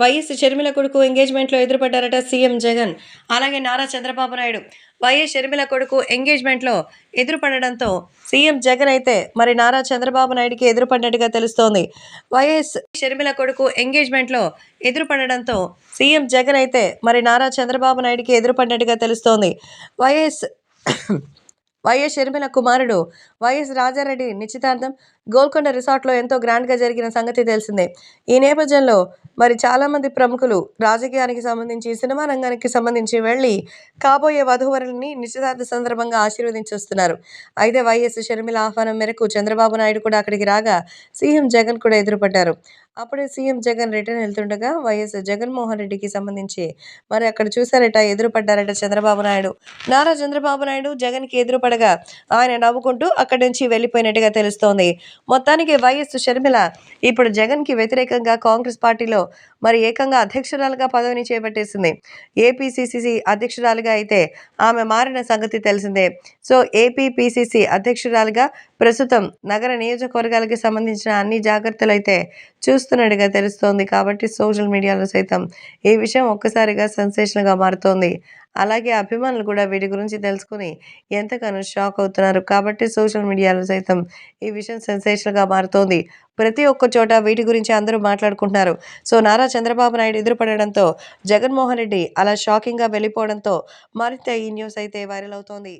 YS Sharmila కొడుకు ఎంగేజ్మెంట్లో ఎదురుపడ్డారట CM Jagan. అలాగే Nara Chandrababu Naidu YS Sharmila కొడుకు ఎంగేజ్మెంట్లో ఎదురుపడడంతో సీఎం జగన్ అయితే మరి నారా చంద్రబాబు నాయుడుకి ఎదురుపడినట్టుగా తెలుస్తోంది. వైఎస్ షర్మిల కొడుకు ఎంగేజ్మెంట్లో ఎదురుపడడంతో సీఎం జగన్ అయితే మరి నారా చంద్రబాబు నాయుడుకి ఎదురుపడినట్టుగా తెలుస్తోంది. వైఎస్ వైఎస్ షర్మిల కుమారుడు వైఎస్ రాజారెడ్డి నిశ్చితార్థం గోల్కొండ రిసార్ట్లో ఎంతో గ్రాండ్గా జరిగిన సంగతి తెలిసిందే. ఈ నేపథ్యంలో మరి చాలామంది ప్రముఖులు రాజకీయానికి సంబంధించి సినిమా రంగానికి సంబంధించి వెళ్ళి కాబోయే వధువరులని నిశ్చితార్థ సందర్భంగా ఆశీర్వదించి వస్తున్నారు అయితే వైఎస్ షర్మిల ఆహ్వానం మేరకు చంద్రబాబు నాయుడు కూడా అక్కడికి రాగా సీఎం జగన్ కూడా ఎదురుపడ్డారు. అప్పుడే సీఎం జగన్ రిటర్న్ వెళ్తుండగా వైఎస్ జగన్మోహన్ రెడ్డికి సంబంధించి మరి అక్కడ చూశారట ఎదురుపడ్డారట చంద్రబాబు నాయుడు. నారా చంద్రబాబు నాయుడు జగన్కి ఎదురుపడగా ఆయన నవ్వుకుంటూ అక్కడి నుంచి వెళ్ళిపోయినట్టుగా తెలుస్తోంది. మొత్తానికి వైఎస్ షర్మిల ఇప్పుడు జగన్కి వ్యతిరేకంగా కాంగ్రెస్ పార్టీలో మరి ఏకంగా అధ్యక్షురాలుగా పదవిని చేపట్టేసింది. ఏపీసీసీసీ అధ్యక్షురాలుగా అయితే ఆమె మారిన సంగతి తెలిసిందే. సో ఏపీ పిసిసి అధ్యక్షురాలుగా ప్రస్తుతం నగర నియోజకవర్గాలకి సంబంధించిన అన్ని జాగ్రత్తలు అయితే చూస్తున్నట్టుగా తెలుస్తోంది కాబట్టి సోషల్ మీడియాలో సైతం ఈ విషయం ఒక్కసారిగా సెన్సేషన్గా మారుతోంది. అలాగే అభిమానులు కూడా వీటి గురించి తెలుసుకుని ఎంతగానో షాక్ అవుతున్నారు కాబట్టి సోషల్ మీడియాలో సైతం ఈ విషయం సెన్సేషన్గా మారుతోంది. ప్రతి ఒక్క చోట వీటి గురించి అందరూ మాట్లాడుకుంటున్నారు. సో నారా చంద్రబాబు నాయుడు ఎదురుపడడంతో జగన్మోహన్ రెడ్డి అలా షాకింగ్గా వెళ్ళిపోవడంతో మరింత ఈ న్యూస్ అయితే వైరల్ అవుతోంది.